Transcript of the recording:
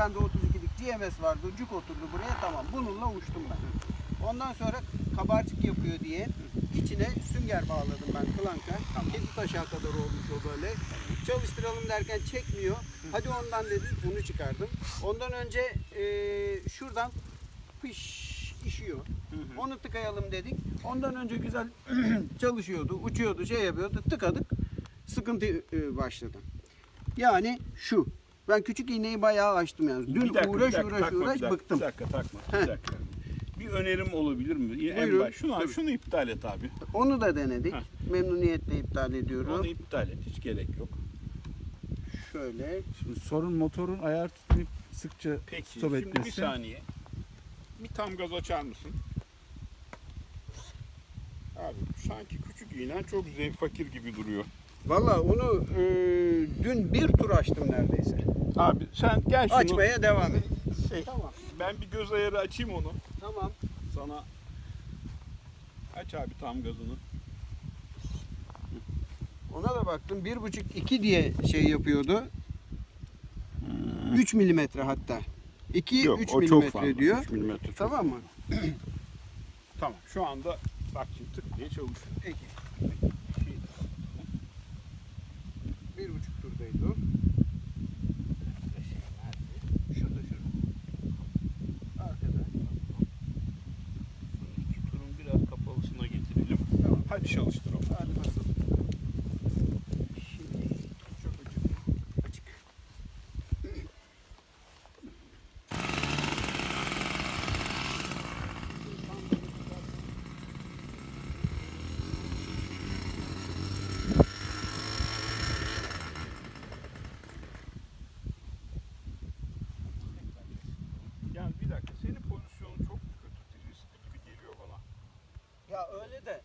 bende 32'lik GMS vardı. Cuk oturdu buraya tamam. Bununla uçtum ben. Ondan sonra kabarcık yapıyor diye içine sünger bağladım ben klanka. Kedi taşağı kadar olmuş o böyle. Çalıştıralım derken çekmiyor. Hadi ondan dedim bunu çıkardım. Ondan önce eee, şuradan pış işiyor. Onu tıkayalım dedik. Ondan önce güzel çalışıyordu, uçuyordu, şey yapıyordu. Tıkadık. Sıkıntı e, başladı. Yani şu. Ben küçük iğneyi bayağı açtım yani. Dün Bir dakika, uğraş bir dakika, uğraş takma, uğraş bir dakika, bıktım. Bir dakika takma. Heh. Bir dakika. Bir önerim olabilir mi? En Buyurun, baş. Şunu, tabii. şunu iptal et abi. Onu da denedik. Heh. Memnuniyetle iptal ediyorum. Onu iptal et. Hiç gerek yok. Şöyle. Şimdi sorun motorun ayar tutmayıp sıkça Peki stop şimdi bir etmesi. saniye. Bir tam gaz açar mısın? Abi sanki küçük iğnen çok zevk fakir gibi duruyor. Valla onu e, dün bir tur açtım neredeyse. Abi sen gel şunu. Açmaya devam et. Şey, Tamam. ben bir göz ayarı açayım onu. Tamam. Sana aç abi tam gazını. Ona da baktım. Bir buçuk iki diye şey yapıyordu. 3 milimetre hatta. 2 3 milimetre diyor. 3 milimetre çok. Tamam mı? Tamam. Şu anda bak şimdi tık diye çalışıyor. Peki. Hadi çalıştıralım. Hadi çok açık. Açık. Yani bir dakika senin pozisyonun çok kötü riskli gibi geliyor bana. Ya öyle de